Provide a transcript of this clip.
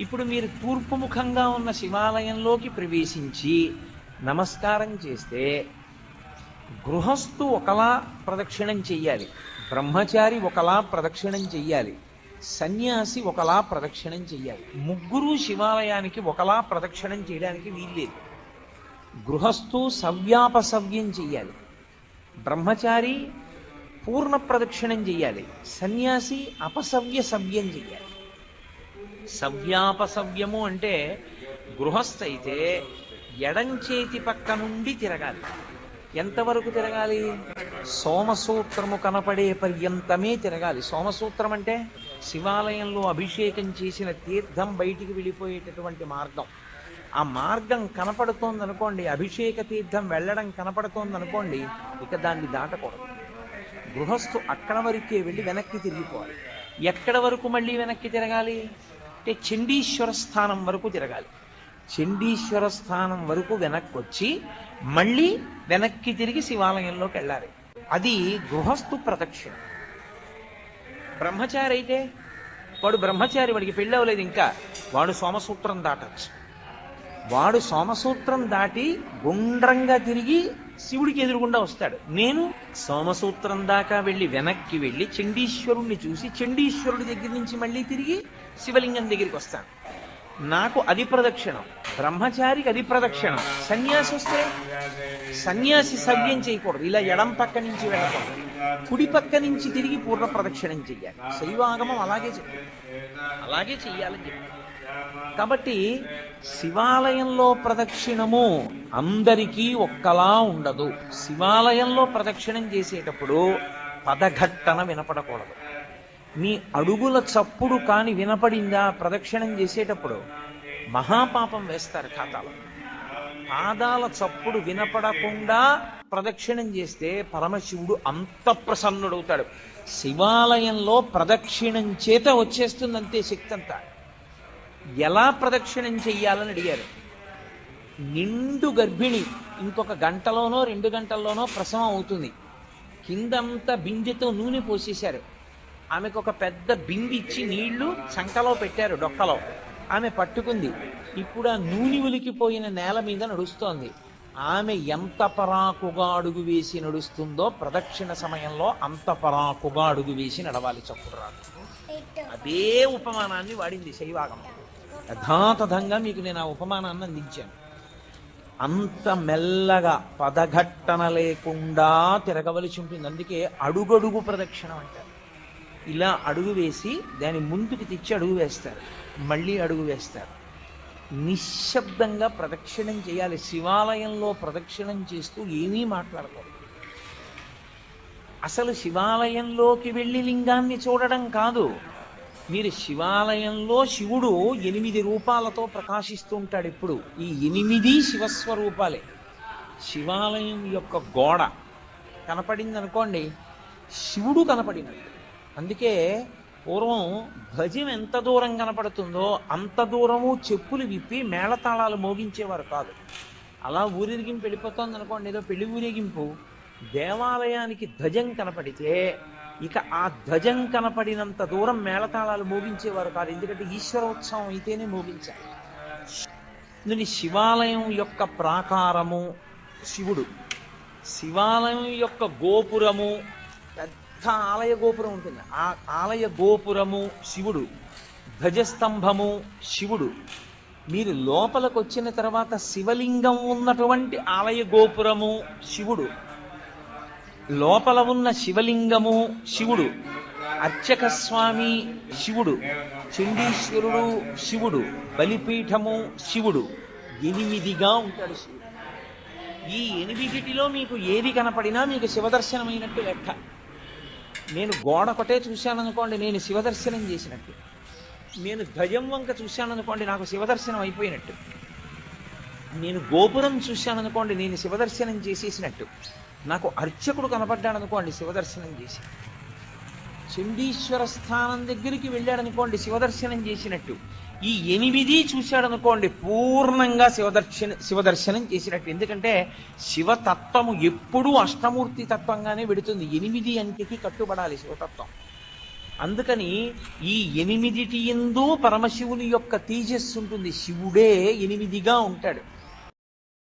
ఇప్పుడు మీరు తూర్పుముఖంగా ఉన్న శివాలయంలోకి ప్రవేశించి నమస్కారం చేస్తే గృహస్థు ఒకలా ప్రదక్షిణం చెయ్యాలి. బ్రహ్మచారి ఒకలా ప్రదక్షిణం చెయ్యాలి. సన్యాసి ఒకలా ప్రదక్షిణం చెయ్యాలి. ముగ్గురు శివాలయానికి ఒకలా ప్రదక్షిణం చేయడానికి వీల్లేదు. గృహస్థు సవ్యాపసవ్యం చెయ్యాలి. బ్రహ్మచారి పూర్ణ ప్రదక్షిణం చెయ్యాలి. సన్యాసి అపసవ్య సవ్యం చెయ్యాలి. సవ్యాపసవ్యము అంటే గృహస్థ అయితే ఎడం పక్క నుండి తిరగాలి. ఎంతవరకు తిరగాలి? సోమసూత్రము కనపడే పర్యంతమే తిరగాలి. సోమసూత్రం అంటే శివాలయంలో అభిషేకం చేసిన తీర్థం బయటికి వెళ్ళిపోయేటటువంటి మార్గం. ఆ మార్గం కనపడుతోంది అనుకోండి అభిషేక తీర్థం వెళ్ళడం కనపడుతోంది అనుకోండి ఇక దాన్ని దాటకూడదు. గృహస్థు అక్కడ వరకే వెళ్ళి వెనక్కి తిరిగిపోవాలి. ఎక్కడ వరకు మళ్ళీ వెనక్కి తిరగాలి? అంటే చండీశ్వర స్థానం వరకు తిరగాలి. చండీశ్వర స్థానం వరకు వెనక్కి వచ్చి మళ్ళీ వెనక్కి తిరిగి శివాలయంలోకి వెళ్ళాలి. అది గృహస్థు ప్రదక్షిణ. బ్రహ్మచారి అయితే వాడు బ్రహ్మచారి వాడికి పెళ్ళి అవ్వలేదు ఇంకా. వాడు సోమసూత్రం దాటచ్చు. వాడు సోమసూత్రం దాటి గుండ్రంగా తిరిగి శివుడికి ఎదురుగుండా వస్తాడు. నేను సోమసూత్రం దాకా వెళ్ళి వెనక్కి వెళ్ళి చండీశ్వరుణ్ణి చూసి చండీశ్వరుడి దగ్గర నుంచి మళ్ళీ తిరిగి శివలింగం దగ్గరికి వస్తాను. నాకు అది ప్రదక్షిణం బ్రహ్మచారికి అది ప్రదక్షిణం సన్యాసి వస్తే సన్యాసి సవ్యం చేయకూడదు. ఇలా ఎడం పక్క నుంచి వెళ్ళకూడదు. కుడి పక్క నుంచి తిరిగి పూర్ణ ప్రదక్షిణం చెయ్యాలి. శైవాగమం అలాగే చెయ్యాలి. అలాగే చెయ్యాలని చెప్పారు కాబట్టి శివాలయంలో ప్రదక్షిణము అందరికీ ఒక్కలా ఉండదు. శివాలయంలో ప్రదక్షిణం చేసేటప్పుడు పదఘట్టన వినపడకూడదు. మీ అడుగుల చప్పుడు కాని వినపడిందా ప్రదక్షిణం చేసేటప్పుడు మహాపాపం వేస్తారు ఖాతాలో. పాదాల చప్పుడు వినపడకుండా ప్రదక్షిణం చేస్తే పరమశివుడు అంత ప్రసన్నుడవుతాడు. శివాలయంలో ప్రదక్షిణం చేత వచ్చేస్తుందంతే శక్తి అంతా. ఎలా ప్రదక్షిణం చెయ్యాలని అడిగారు. నిండు గర్భిణి ఇంకొక గంటలోనో రెండు గంటల్లోనో ప్రసవం అవుతుంది. కిందంతా బిందెతో నూనె పోసేశారు. ఆమెకు ఒక పెద్ద బింది ఇచ్చి నీళ్ళు చంకలో పెట్టారు డొక్కలో. ఆమె పట్టుకుంది. ఇప్పుడు ఆ నూనె ఉలికిపోయిన నేల మీద నడుస్తోంది. ఆమె ఎంత పరాకుగా అడుగు వేసి నడుస్తుందో ప్రదక్షిణ సమయంలో అంత పరాకుగా అడుగు వేసి నడవాలి చప్పుడురాదు అదే ఉపమానాన్ని వాడింది శైవాగం. యథాతథంగా మీకు నేను ఆ ఉపమానాన్ని అందించాను. అంత మెల్లగా పదఘట్టన లేకుండా తిరగవలసి ఉంటుంది. అందుకే అడుగడుగు ప్రదక్షిణం అంటారు. ఇలా అడుగు వేసి దాని ముందుకు తెచ్చి అడుగు వేస్తారు. మళ్ళీ అడుగు వేస్తారు. నిశ్శబ్దంగా ప్రదక్షిణం చేయాలి. శివాలయంలో ప్రదక్షిణం చేస్తూ ఏమీ మాట్లాడకూడదు. అసలు శివాలయంలోకి వెళ్ళి లింగాన్ని చూడడం కాదు. మీరు శివాలయంలో శివుడు ఎనిమిది రూపాలతో ప్రకాశిస్తూ ఉంటాడు ఇప్పుడు. ఈ ఎనిమిది శివస్వరూపాలే. శివాలయం యొక్క గోడ కనపడింది అనుకోండి శివుడు కనపడినట్టు. అందుకే పూర్వం ధ్వజం ఎంత దూరం కనపడుతుందో అంత దూరము చెప్పులు విప్పి మేళతాళాలు మోగించేవారు కాదు. అలా ఊరేగింపు వెళ్ళిపోతుంది అనుకోండి ఏదో పెళ్ళి ఊరేగింపు. దేవాలయానికి ధ్వజం కనపడితే ఇక ఆ ధ్వజం కనపడినంత దూరం మేళతాళాలు మోగించేవారు కాదు. ఎందుకంటే ఈశ్వరోత్సవం అయితేనే మోగించాలి. దీని శివాలయం యొక్క ప్రాకారము శివుడు. శివాలయం యొక్క గోపురము పెద్ద ఆలయ గోపురం ఉంటుంది. ఆ ఆలయ గోపురము శివుడు ధ్వజస్తంభము శివుడు. మీరు లోపలికి వచ్చిన తర్వాత శివలింగం ఉన్నటువంటి ఆలయ గోపురము శివుడు. లోపల ఉన్న శివలింగము శివుడు. అర్చక స్వామి శివుడు. చండీశ్వరుడు శివుడు. బలిపీఠము శివుడు. ఎనిమిదిగా ఉంటాడు శివుడు. ఈ ఎనిమిదిటిలో మీకు ఏది కనపడినా మీకు శివదర్శనమైనట్టు లెక్క. నేను గోడ ఒకటే చూశాననుకోండి నేను శివదర్శనం చేసినట్టు. నేను ధ్వజం వంక చూశాననుకోండి నాకు శివదర్శనం అయిపోయినట్టు. నేను గోపురం చూశాననుకోండి నేను శివదర్శనం చేసేసినట్టు. నాకు అర్చకుడు కనపడ్డాడు అనుకోండి శివదర్శనం చేసి. చండీశ్వర స్థానం దగ్గరికి వెళ్ళాడనుకోండి శివదర్శనం చేసినట్టు. ఈ ఎనిమిది చూశాడనుకోండి పూర్ణంగా శివదర్శన శివదర్శనం చేసినట్టు. ఎందుకంటే శివతత్వము ఎప్పుడూ అష్టమూర్తి తత్వంగానే వెడుతుంది. ఎనిమిది అంకెకి కట్టుబడాలి శివతత్వం. అందుకని ఈ ఎనిమిదిటి ఎందు పరమశివుని యొక్క తేజస్సు ఉంటుంది. శివుడే ఎనిమిదిగా ఉంటాడు.